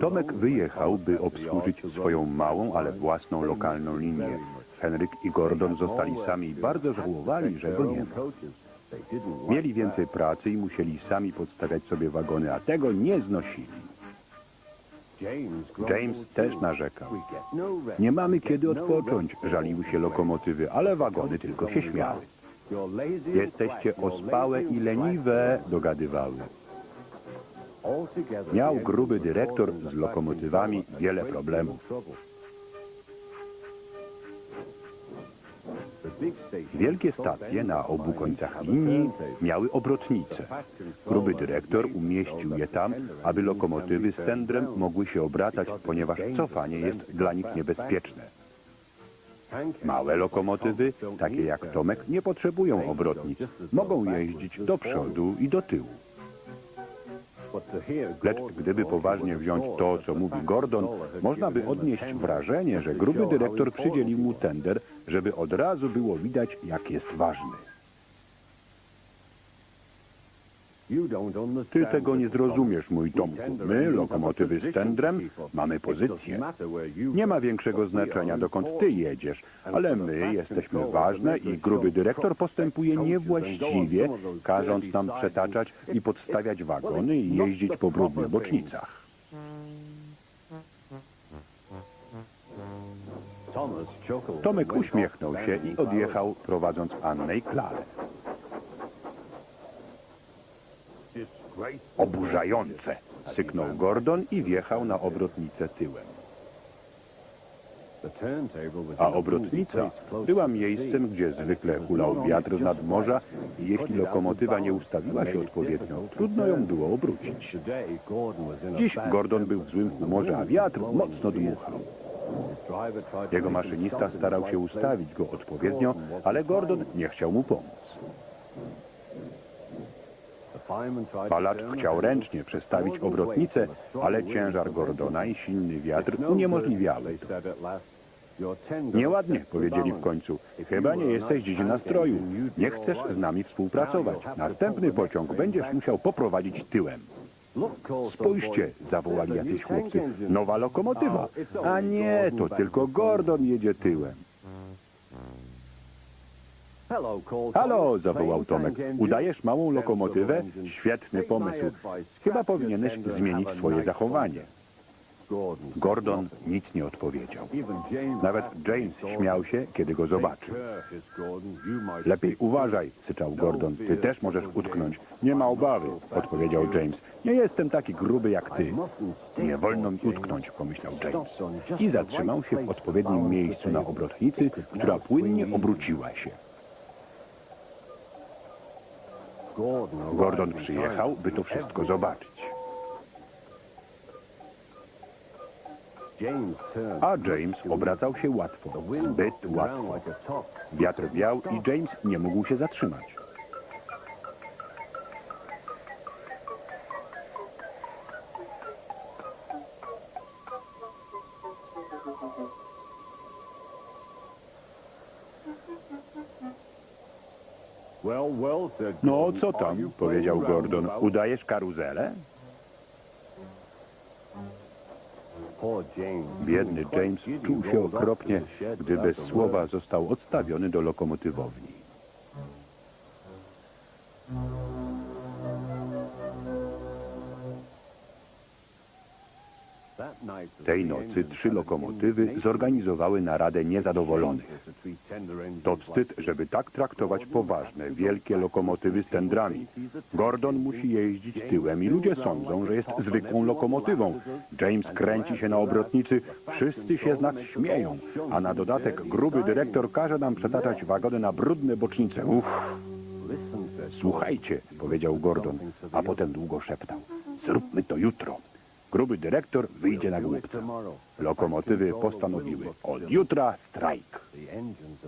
Tomek wyjechał, by obsłużyć swoją małą, ale własną lokalną linię. Henryk i Gordon zostali sami i bardzo żałowali, że go nie ma. Mieli więcej pracy i musieli sami podstawiać sobie wagony, a tego nie znosili. James też narzekał. Nie mamy kiedy odpocząć, żaliły się lokomotywy, ale wagony tylko się śmiały. Jesteście ospałe i leniwe, dogadywały. Miał gruby dyrektor z lokomotywami wiele problemów. Wielkie stacje na obu końcach linii miały obrotnice. Gruby dyrektor umieścił je tam, aby lokomotywy z tendrem mogły się obracać, ponieważ cofanie jest dla nich niebezpieczne. Małe lokomotywy, takie jak Tomek, nie potrzebują obrotnic. Mogą jeździć do przodu i do tyłu. Lecz gdyby poważnie wziąć to, co mówi Gordon, można by odnieść wrażenie, że gruby dyrektor przydzielił mu tender, żeby od razu było widać, jak jest ważny. Ty tego nie zrozumiesz, mój Tomku. My, lokomotywy z tendrem, mamy pozycję. Nie ma większego znaczenia, dokąd ty jedziesz, ale my jesteśmy ważne i gruby dyrektor postępuje niewłaściwie, każąc nam przetaczać i podstawiać wagony i jeździć po brudnych bocznicach. Tomek uśmiechnął się i odjechał, prowadząc Annę i Klarę. Oburzające, syknął Gordon i wjechał na obrotnicę tyłem. A obrotnica była miejscem, gdzie zwykle hulał wiatr z nadmorza i jeśli lokomotywa nie ustawiła się odpowiednio, trudno ją było obrócić. Dziś Gordon był w złym humorze, a wiatr mocno dmuchał. Jego maszynista starał się ustawić go odpowiednio, ale Gordon nie chciał mu pomóc. Palacz chciał ręcznie przestawić obrotnicę, ale ciężar Gordona i silny wiatr uniemożliwiały to. Nieładnie, powiedzieli w końcu. Chyba nie jesteś dziś nastroju. Nie chcesz z nami współpracować. Następny pociąg będziesz musiał poprowadzić tyłem. Spójrzcie, zawołali jacyś chłopcy. Nowa lokomotywa. A nie, to tylko Gordon jedzie tyłem. Halo, zawołał Tomek. Udajesz małą lokomotywę? Świetny pomysł. Chyba powinieneś zmienić swoje zachowanie. Gordon nic nie odpowiedział. Nawet James śmiał się, kiedy go zobaczył. Lepiej uważaj, syczał Gordon. Ty też możesz utknąć. Nie ma obawy, odpowiedział James. Nie jestem taki gruby jak ty. Nie wolno mi utknąć, pomyślał James. I zatrzymał się w odpowiednim miejscu na obrotnicy, która płynnie obróciła się. Gordon przyjechał, by to wszystko zobaczyć. A James obracał się łatwo, zbyt łatwo. Wiatr wiał i James nie mógł się zatrzymać. No, co tam? powiedział Gordon. Udajesz karuzelę? Biedny James czuł się okropnie, gdy bez słowa został odstawiony do lokomotywowni. Tej nocy trzy lokomotywy zorganizowały naradę niezadowolonych. To wstyd, żeby tak traktować poważne, wielkie lokomotywy z tendrami. Gordon musi jeździć tyłem i ludzie sądzą, że jest zwykłą lokomotywą. James kręci się na obrotnicy, wszyscy się z nas śmieją, a na dodatek gruby dyrektor każe nam przetaczać wagony na brudne bocznice. Uff. Słuchajcie, powiedział Gordon, a potem długo szeptał. Zróbmy to jutro. Gruby dyrektor wyjdzie na głupca. Lokomotywy postanowiły od jutra strajk. The engines